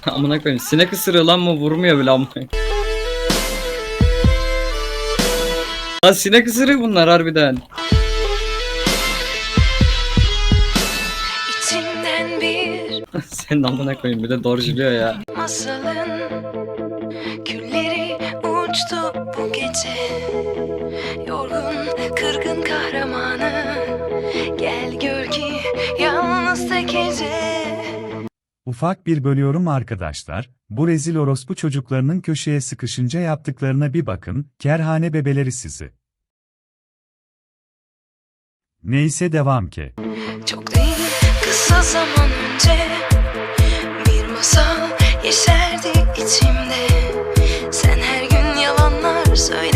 amına koyayım. Sinek ısırıyor lan mı vurmuyor bile amına. Lan sinek ısırıyor bunlar harbiden. İçimden bir Senin amına koyayım bir de dorjuluyor ya. masalın Külleri uçtu bu gece Yorgun kırgın kahramanı Ufak bir bölüyorum arkadaşlar, bu rezil orospu çocuklarının köşeye sıkışınca yaptıklarına bir bakın, kerhane bebeleri sizi. Neyse devam ki. Çok değil kısa zaman önce Bir masal yeşerdi içimde Sen her gün yalanlar söyledikçe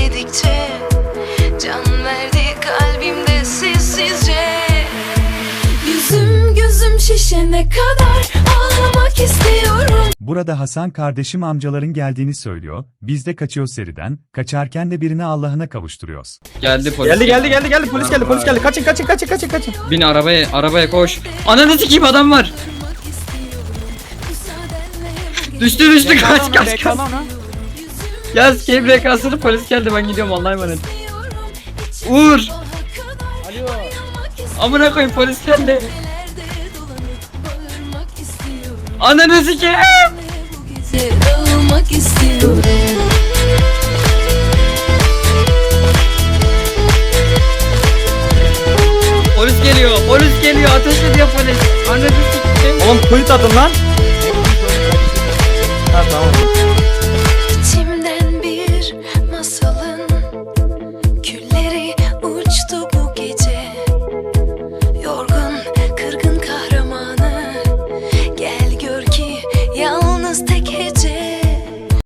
şişene kadar Ağlamak istiyorum Burada Hasan kardeşim amcaların geldiğini söylüyor, biz de kaçıyor seriden, kaçarken de birini Allah'ına kavuşturuyoruz. Geldi polis. Geldi geldi geldi geldi polis geldi polis geldi. Kaçın kaçın kaçın kaçın kaçın. Bin arabaya arabaya koş. Ananı sikeyim adam var. Düştü düştü kaç kaç kaç. Yaz keyif rekasını polis geldi ben gidiyorum Allah'a emanet. Uğur. Amına koyayım polis geldi. Ananı sikeyim. Dağılmak istiyorum Polis geliyor polis geliyor ateş ediyor polis. Ananı sikeyim. Oğlum kuyut atın lan.